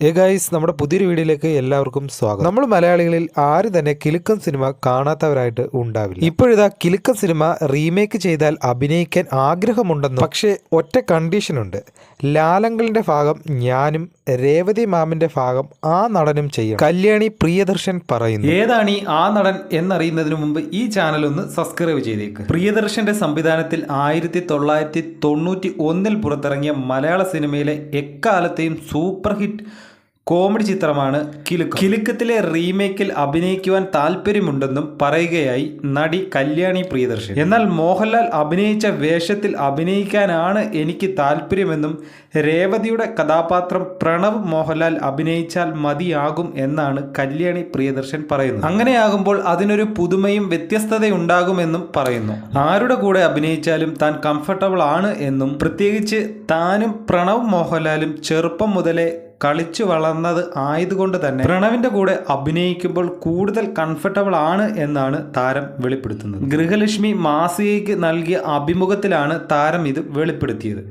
ഏ ഗൈസ് നമ്മുടെ പുതിയൊരു വീഡിയോയിലേക്ക് എല്ലാവർക്കും സ്വാഗതം. നമ്മൾ മലയാളികളിൽ ആരും തന്നെ കിലുക്കം സിനിമ കാണാത്തവരായിട്ട് ഉണ്ടാവില്ല. ഇപ്പോഴിതാ കിലുക്കം സിനിമ റീമേക്ക് ചെയ്താൽ അഭിനയിക്കാൻ ആഗ്രഹമുണ്ടെന്നും പക്ഷേ ഒറ്റ കണ്ടീഷനുണ്ട് ലാലങ്കലിന്റെ ഭാഗം ഞാനും രേവതി മാമിന്റെ ഭാഗം ആ നടനും ചെയ്യും കല്യാണി പ്രിയദർശൻ പറയുന്നു. ഏതാണ് ഈ ആ നടൻ എന്നറിയുന്നതിന് മുമ്പ് ഈ ചാനൽ ഒന്ന് സബ്സ്ക്രൈബ് ചെയ്തേക്ക്. പ്രിയദർശന്റെ സംവിധാനത്തിൽ ആയിരത്തി തൊള്ളായിരത്തി തൊണ്ണൂറ്റി ഒന്നിൽ പുറത്തിറങ്ങിയ മലയാള സിനിമയിലെ എക്കാലത്തെയും സൂപ്പർ ഹിറ്റ് കോമഡി ചിത്രമാണ് കിലുക്ക്. കിലുക്കത്തിലെ റീമേക്കിൽ അഭിനയിക്കുവാൻ താല്പര്യമുണ്ടെന്നും പറയുകയായി നടി കല്യാണി പ്രിയദർശൻ. എന്നാൽ മോഹൻലാൽ അഭിനയിച്ച വേഷത്തിൽ അഭിനയിക്കാനാണ് എനിക്ക് താല്പര്യമെന്നും രേവതിയുടെ കഥാപാത്രം പ്രണവ് മോഹൻലാൽ അഭിനയിച്ചാൽ മതിയാകും എന്നാണ് കല്യാണി പ്രിയദർശൻ പറയുന്നത്. അങ്ങനെയാകുമ്പോൾ അതിനൊരു പുതുമയും വ്യത്യസ്തതയുണ്ടാകുമെന്നും പറയുന്നു. ആരുടെ കൂടെ അഭിനയിച്ചാലും താൻ കംഫർട്ടബിൾ ആണ് എന്നും പ്രത്യേകിച്ച് താനും പ്രണവ് മോഹൻലാലും ചെറുപ്പം മുതലേ കളിച്ചു വളർന്നത് ആയതുകൊണ്ട് തന്നെ പ്രണവിന്റെ കൂടെ അഭിനയിക്കുമ്പോൾ കൂടുതൽ കംഫർട്ടബിൾ ആണ് എന്നാണ് താരം വെളിപ്പെടുത്തുന്നത്. ഗൃഹലക്ഷ്മി മാസികയ്ക്ക് നൽകിയ അഭിമുഖത്തിലാണ് താരം ഇത് വെളിപ്പെടുത്തിയത്.